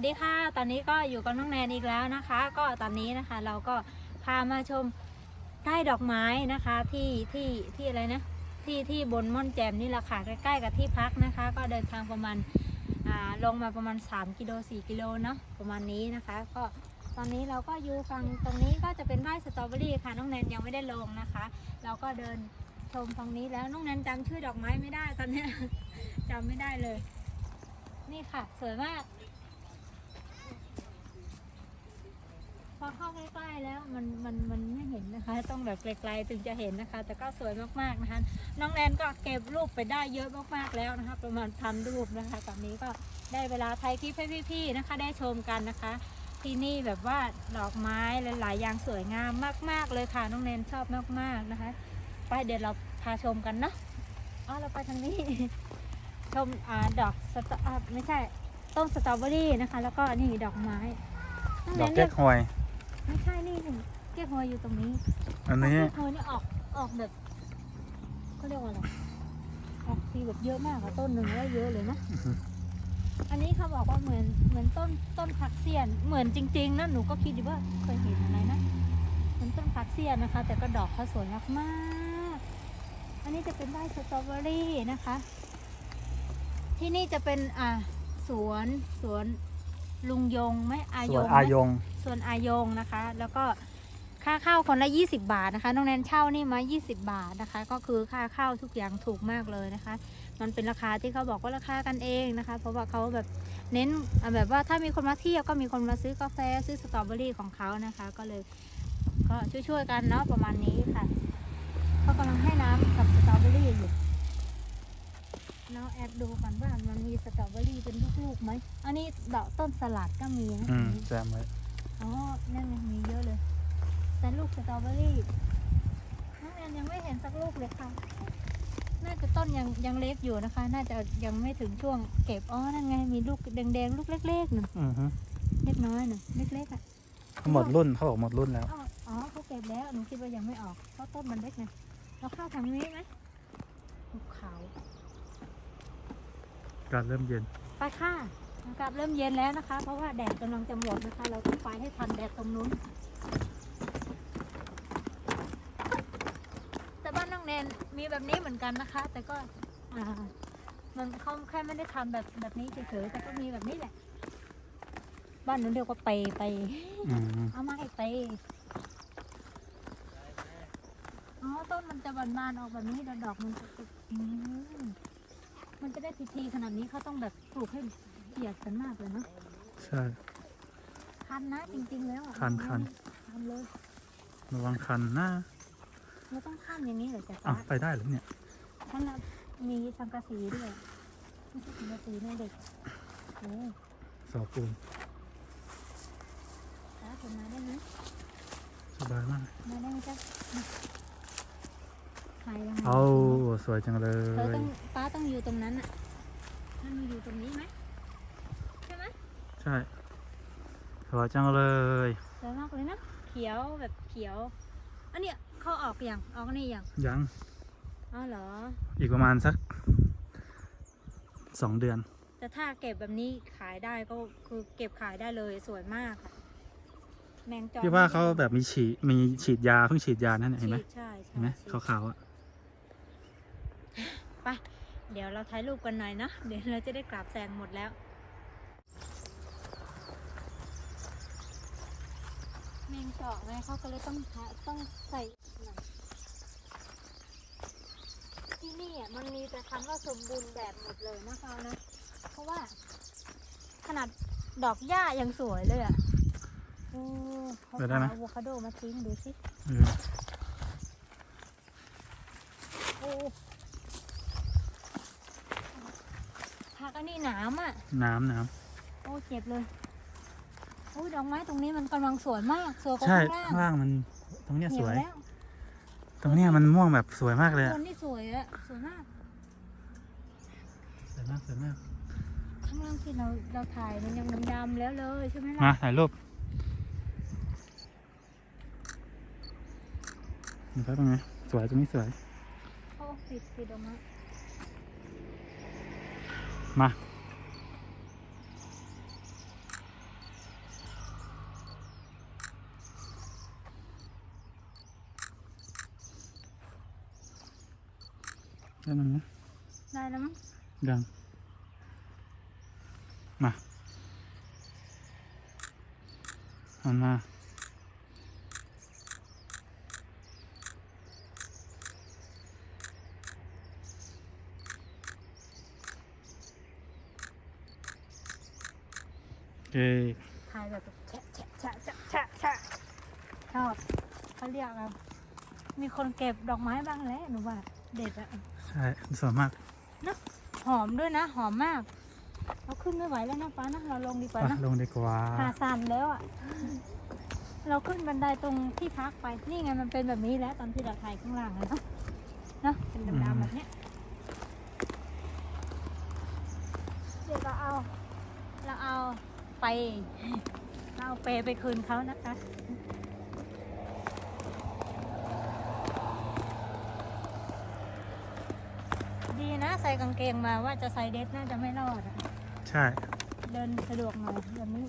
วัสดีค่ะ ตอนนี้ก็อยู่กับน้องแนนอีกแล้วนะคะ ก็ตอนนี้นะคะเราก็พามาชมไร่ดอกไม้นะคะที่ที่ที่อะไรนะที่ที่บนม่อนแจ่มนี่แหละค่ะใกล้ๆกับที่พักนะคะ ก็เดินทางประมาณอ่าลงมาประมาณ 3กิโล4กิโลเนาะประมาณนี้นะคะ ก็ตอนนี้เราก็อยู่ฝั่งตรงนี้ก็จะเป็นไร่สตรอเบอรี่ค่ะน้องแนนยังไม่ได้ลงนะคะ เราก็เดินชมฝั่งนี้แล้วน้องแนนจำชื่อดอกไม้ไม่ได้ตอนเนี้ยจำไม่ได้เลย นี่ค่ะ สวยมาก พอเข้าใกล้ๆแล้วมันมันมันไม่เห็นนะคะ ต้องแบบไกลๆถึงจะเห็นนะคะ แต่ก็สวยมากๆนะคะ น้องแนนก็เก็บรูปไปได้เยอะมากๆแล้วนะคะ ประมาณพันรูปนะคะตอนนี้ก็ได้เวลาไทยคลิปให้พี่ๆนะคะ ได้ชมกันนะคะ ที่นี่แบบว่าดอกไม้หลายๆอย่างสวยงามมาก ๆ เลยค่ะน้องแนนชอบมากๆนะคะไปเดี๋ยวเราพาชมกันเนาะอ๋อเราไปทางนี้ชมอดอกสตอไม่ใช่ต้นสตรอเบอรี่นะคะ แล้วก็นี่ดอกไม้ดอกนเก๊เลือกกฮวย ไม่ใช่นี่หนึ่งเก๊กฮวยอยู่ตรงนี้อันนี้ เก๊กฮวยนี่ออกออกแบบเขาเรียกว่าอะไรออกทีแบบเยอะมากอะต้นหนึ่งว่าเยอะเลยนะอื้อหืออันนี้เขาบอกว่าเหมือนเหมือนต้นต้นผักเสียน เหมือนจริงๆนะหนูก็คิดอยู่ว่าเคยเห็นอะไรนะเหมือนต้นผักเสียนนะคะ แต่ก็ดอกเขาสวยมากๆอันนี้จะเป็นไร่สตรอเบอรี่นะคะ ที่นี่จะเป็นอ่าสวนสวนลุงยงไหมอาสยวนงไหมอายง ส่วนอายงนะคะ แล้วก็ค่าเข้าคนละ 20 บาทนะคะน้องแนนเช่านี่มา 20 บาทนะคะ ก็คือค่าเข้าทุกอย่างถูกมากเลยนะคะ มันเป็นราคาที่เขาบอกว่าราคากันเองนะคะ เพราะว่าเขาแบบเน้นแบบว่าถ้ามีคนมาเที่ยวก็มีคนมาซื้อกาแฟซื้อสตรอเบอรี่ของเขานะคะ ก็เลยก็ช่วยๆกันเนาะประมาณนี้ค่ะเขากำลังให้น้ำกับสตรอเบอรี่อยู่เนาะแอบดูกันว่ามันมีสตรอเบอรี่เป็นลูกๆไหม อันนี้ดอกต้นสลัดก็มีนะอืมแจมไว้ อ๋อ นั่นไงมีเยอะเลย แต่ลูกสตรอเบอรี่น้องแอนยังไม่เห็นสักลูกเลยค่ะ น่าจะต้นยังยังเล็กอยู่นะคะ น่าจะยังไม่ถึงช่วงเก็บ อ๋อ นั่นไง มีลูกแดงๆ ลูกเล็กๆหนึ่งอือฮึเล็กน้อยหนึ่งเล็กๆอะหมดรุ่นเขาบอกหมดรุ่นแล้วอ๋ออ๋อเขาเก็บแล้ว หนูคิดว่ายังไม่ออก เพราะต้นมันเล็กไงเราเข้าทางนี้ไหมภูเขา การเริ่มเย็น ไปค่ะ อากาศเริ่มเย็นแล้วนะคะ เพราะว่าแดดกำลังจะหมดนะคะ เราต้องไปให้ทันแดดตรงนู้น แต่บ้านน้องแนนมีแบบนี้เหมือนกันนะคะ แต่ก็อ่ามันเขาแค่ไม่ได้ทำแบบแบบนี้เฉยๆแต่ก็มีแบบนี้แหละ บ้านนู้นเรียกว่าไปไปอืมเอามาให้ไปอ๋อต้นมันจะบานๆออกแบบนี้แล้วดอกมันจะอืมมันจะได้พิธีขนาดนี้เขาต้องแบบปลูกให้ เกียดกันมากเลยเนาะใช่ คันนะจริงๆแล้วอะคันคัน คันเลยระวังคันนะเราต้องขั้นอย่างนี้เหรอจ๊ะอะฟ้าไปได้เหรือเนี่ยท่านน่ะมีสังกะสีด้วยไม่ใช่สังกะสีนะเด็กโอ้เสาปูนฟ้าถึงมาได้ไหมสบายมากมาได้ไหมจ๊ะมาใครยังไงเอาสวยจังเลเธอย ต้องป้าต้องอยู่ตรงนั้นอะท่านมาอยู่ตรงนี้ไหมใช่ไหมใช่สวยจังเลยสวยมากเลยนะ เขียวแบบเขียว อันเนี้ยเขาออกอย่างออกนี่อย่างยังอ๋อเหรอ อีกประมาณสักสองเดือน แต่ถ้าเก็บแบบนี้ขายได้ก็คือเก็บขายได้เลยสวยมากค่ะแมงจอพี่ว่าเขาแบบมีฉีดมีฉีดยาเพิ่งฉีดยานั่นน่ะเห็นไหมฉีดใช่ใช่เห็นไหมฉีดขาวๆอะไปเดี๋ยวเราถ่ายรูปกันหน่อยเนาะเดี๋ยวเราจะได้กราบแซงหมดแล้ว แม งเจาะไงเขาก็เลยต้องหาต้องใส่หน่อยที่นี่อะมันมีแต่คำว่าสมบูรณ์แบบหมดเลยนะคะนะ เพราะว่าขนาดดอกหญ้ายังสวยเลยอะโอ้เขาเปิดได้ไหม เอาอะโวคาโดมาทิ้งดูสิเออโอ้ผักอันนี้หนามอะ น้ำน้โอ้เจ็บเลยโอ้ยดอกไม้ตรงนี้มันกำลังสวยมากสวยกำว่าใช่ข้างล่างข้างล่างมันตรงเนี้ยสวย เหี่แล้วตรงเนี้ยมันม่วงแบบสวยมากเลยคอะนนี่สวยอะสวยมากสวยมากสวยมากข้างล่างที่เราเราถ่ายมันยังดำๆแล้วเลยใช่ไหมมาล่ะถ่ายรูปนะครับตรงนี้สวยตรงนี้สวย โอ้ปิดปิดออกมา มา ได้มั้งนะได้แล้วมั้งยังมาหันมา มีคนเก็บดอกไม้บ้างแล้วหนูว่า เด็ดอะใช่สวยมากหอมด้วยนะ หอมมากเราขึ้นไม่ไหวแล้วนะป้านะเราลงดีกว่าไปนะลงดีกว่าขาสั่นแล้วอะเราขึ้นบันไดตรงที่พักไปนี่ไงมันเป็นแบบนี้แล้วตอนที่เราถ่ายข้างล่างอะเนาะเนาะเป็นดำๆแบบเนี้ยเดี๋ยวเราเอา เราเอาไป เราเอาเปไปคืนเขานะคะ ดีนะ ใส่กางเกงมาว่าจะใส่เดรสน่าจะไม่รอดอะใช่ เดินสะดวกหน่อยแบบนี้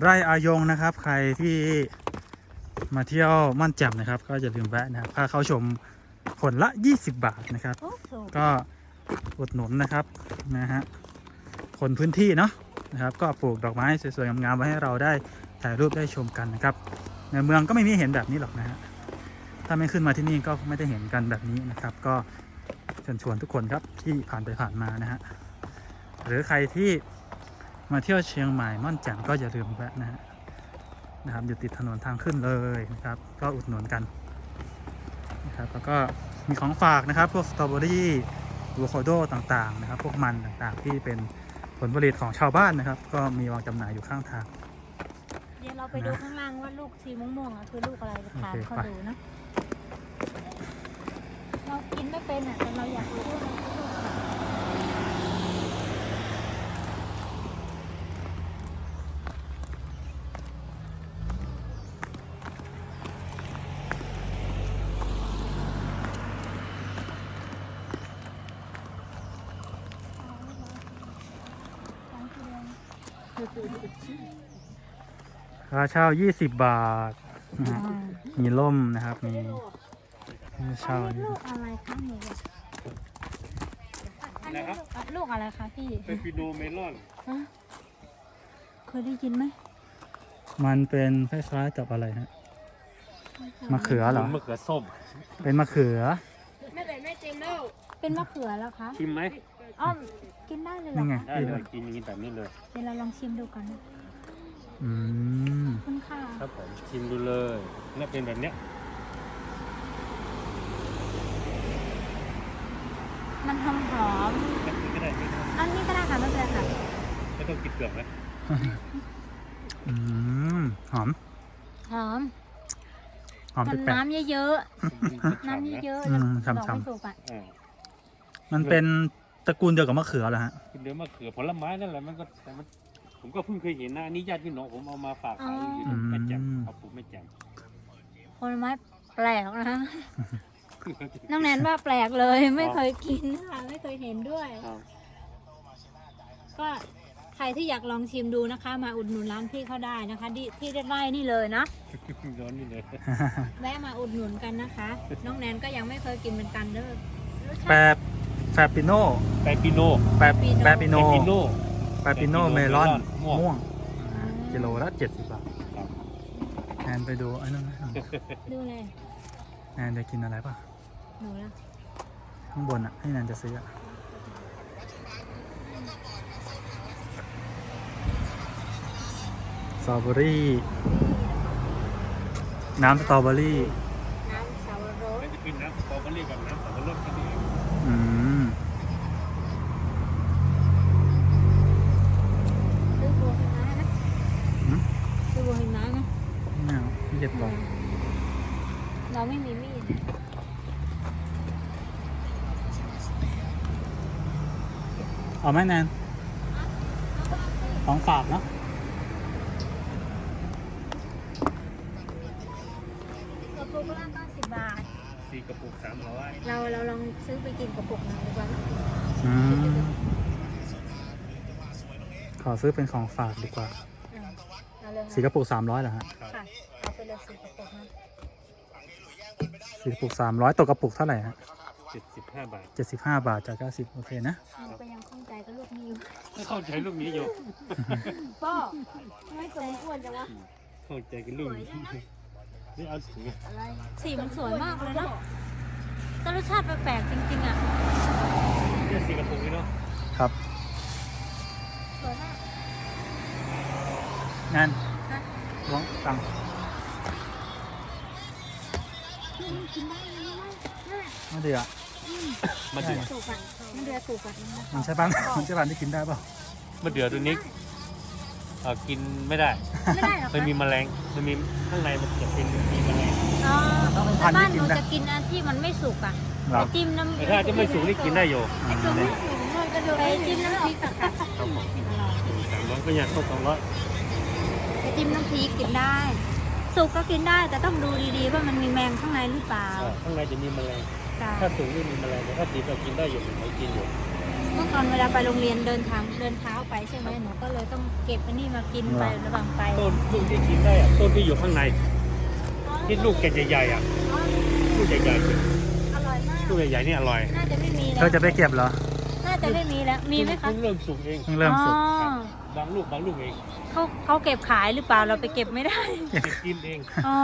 ไร่อายงนะครับ ใครที่มาเที่ยวม่อนแจ่มนะครับ ก็อย่าลืมแวะนะครับค่าเข้าชมคนละ 20 บาทนะครับ โอ้ถูกก็อุดหนุนนะครับนะฮะคนพื้นที่เนาะนะครับ ก็ปลูกดอกไม้สวยๆงามๆไว้ให้เราได้ถ่ายรูปได้ชมกันนะครับ ในเมืองก็ไม่มีเห็นแบบนี้หรอกนะฮะถ้าไม่ขึ้นมาที่นี่ก็ไม่ได้เห็นกันแบบนี้นะครับ ก็ เชิญชวนทุกคนครับที่ผ่านไปผ่านมานะฮะหรือใครที่มาเที่ยวเชียงใหม่ม่อนแจ่มก็อย่าลืมแวะนะฮะนะครับอยู่ติดถนนทางขึ้นเลยนะครับ ก็อุดหนุนกันนะครับแล้วก็มีของฝากนะครับ พวกสตรอเบอรี่อะโวคาโดต่างๆนะครับ พวกมันต่างๆ ที่เป็นผลผลิตของชาวบ้านนะครับ ก็มีวางจำหน่ายอยู่ข้างทาง เดี๋ยวเราไปดูข้างล่างว่าลูกสีม่วงๆอะคือลูกอะไรจะถามโอเคเขาไป ดูนะเรา กินไม่เป็นอะแต่เราอยากรู้ว่ามันคือลูกอะไรเอาไม่เป็นไรของกินเลยค่าเช่า20 บาทนะฮะมีร่มนะครับ มี ให้อัเช่านนี้ลูกอะไรคะหนูอันนี้ลูกลูกอะไรคะพี่เป็นปิโนเมลอน ฮะเคยได้ยินไหมมันเป็นคล้ายๆกับอะไรฮะมะเขือเหรอ มะเขือส้ม เป็นมะเขือเป็นมะเขือแล้วคะชิมไหมอ้อมกินได้เลยเหรอนี่ไง คะได้เลยกินอย่างนี้แบบนี้เลย เดี๋ยวเราลองชิมดูก่อนนะอืมขอบคุณค่ะครับผมชิมดูเลยนี่เป็นแบบเนี้ย มันหอมหอมแบบนี้ก็ได้ไม่ต้องๆอันนี้ก็ได้ค่ะไม่เป็นไรค่ะไม่ต้องกินเปลือกนะอืมหอม หอมหอมมันแปลกน้ำเยอะๆน้ำน้ำเยอะๆอืแล้วมบอกช้ำๆไม่ถูกอะอ่าๆมันเป็นตระกูลเดียวกับมะเขือเหรอฮะคุณเดี๋ยวมะเขือผลไม้นั่นแหละมันก็แต่มันผมก็เพิ่งเคยเห็นนะอันนี้ญาติพี่น้องผมเอามาฝากขายอยู่ที่แม่แจ่มเขาปลูกแม่แจ่มผลไม้แปลกนะ น้องแนนว่าแปลกเลยไม่เคยกินค่ะไม่เคยเห็นด้วย ครับ ก็ใครที่อยากลองชิมดูนะคะ มาอุดหนุนร้านพี่เขาได้นะคะที่ที่ไร่นี่เลยนะร้อนนี่เลยแวะมาอุดหนุนกันนะคะ น้องแนนก็ยังไม่เคยกินเหมือนกันเด้อรสแปชาติ บแฟปิโนแปปิโนแปบ Pepino แปปิโนแปปิโน แปปิโนเมลอนม่วง ม่วงอ่ากิโลละ70บาทครับ แนนไปดูไอ้นั่นไหมดูเลยแนนจะกินอะไรป่ะ หนูละข้างบนอะให้แนนจะซื้ออะสตรอเบอรี่ น้ำสตรอเบอรี่น้ำสาวรสมันจะเป็นน้ำสตรอเบอรี่กับน้ำสับปะรดกันเองอืมซื้อบัวหิมะนะหืมซื้อบัวหิมะนะไม่เอาพี่เก็บก่อนเราไม่มีมีดนะ เอาไหมแนนของฝากเนาะกระปุกละเก้าสิบบาท สี่กระปุกสามร้อยเราเราลองซื้อไปกินกระปุกหนึงดีกว่านะอืมขอซื้อเป็นของฝากดีกว่าเออเอาเลยสีกระปุกสามร้อยเหรอฮะค่ะเอาไปเลยสี่กระปุกนะสีกระปุกสามร้อยตกกระปุกเท่าไหร่ฮะเจ็ดสิบห้าบาท75บาทจาก90โอเคนะหนูก็ยังข้องใจกับลูกนี้อยู่ ไม่ เข้าใจลูกนี้อยู่ป้อไม่สมควรจังวะเข้าใจกันลูกนี้นี่เอาถุงอะสีมันสวยมากเลยเนาะแต่รสชาติแปลกๆจริงๆอะเนี่ยสีกระปุกนี่เนาะครับสวยมากงานฮะร้องตังค์นี่มันกินได้เลยนะนั่นแหละไม่ดีอะมะเดื่อสุกอะมันเดือสุกอะมันใช่ปังมันใช่ปังที่กินได้เปล่า มะเดื่อตัวนี้เอ่อกินไม่ได้ไม่ได้หรอกมันมีแมลงมันมีข้างในมันจะเป็นมีแมลง อ๋อต้องเป็นแต่พันธุ์บ้าที่นหกินนูได้จะกินอันที่มันไม่สุกอะเหรอ ไปจิ้มน้ำแต่ถ้าจะไม่สูงนี่กินได้อยู่ไอ้ตัวไม่สุกมันก็ดูไปจิ้มน้ำพริกอะค่ะครับผมสามร้อยก็ยังเข้าสองร้อยไปจิ้มน้ำพริกกินได้ สุกก็กินได้แต่ต้องดูดีๆว่ามันมีแมงข้างในหรือเปล่าข้างในจะมีแมลง จ้ะถ้าสูงไม่มีแมลงแต่ถ้าดิบเรากินได้อยู่เรากินอยู่ เมื่อก่อนเวลาไปโรงเรียนเดินทางเดินเท้าไปใช่ไหมหนูก็เลยต้องเก็บอันนี้มากินไประหว่างไปต้นลูกที่กินได้อะต้นที่อยู่ข้างในที่ลูกแก่ใหญ่ๆอะอ๋อลูกใหญ่ๆจริงอร่อยมากลูกใหญ่ๆนี่อร่อยน่าจะไม่มีแล้วเธอจะไปเก็บเหรอน่าจะไม่มีแล้วมีไหมคะเพิ่งเริ่มสุกเองเพิ่งเริ่มสุกอ๋อบางลูกบางลูกเองเขาเขาเก็บขายหรือเปล่าเราไปเก็บไม่ได้เก็บกินเอง อ๋อ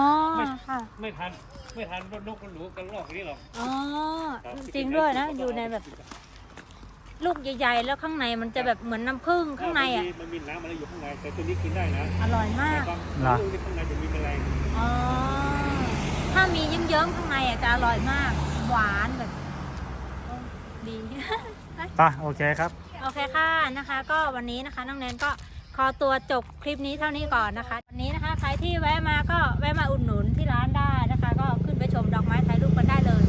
ค่ะไม่ทันไม่ทันนกกระหนูกันลอกนี่หรอกอ๋อจริงด้วยนะอยู่ในแบบ ลูกใหญ่ๆ แล้วข้างในมันจะแบบเหมือนน้ำผึ้งข้างในอะ มันมีน้ำอะไรอยู่ข้างในแต่ตัวนี้กินได้นะอร่อยมาแต่กบางเหรอลูกที่ข้างในจะมีแมลงอ๋อ ถ้ามีเยิ้มๆข้างในอะจะอร่อยมาก หวานแบบดี ป่ะโอเคครับ โอเคค่ะนะคะ ก็วันนี้นะคะน้องแนนก็ขอตัวจบคลิปนี้เท่านี้ก่อนนะคะ วันนี้นะคะใครที่แวะมาก็แวะมาอุดหนุนที่ร้านได้นะคะ ก็ขึ้นไปชมดอกไม้ถ่ายรูปกันได้เลย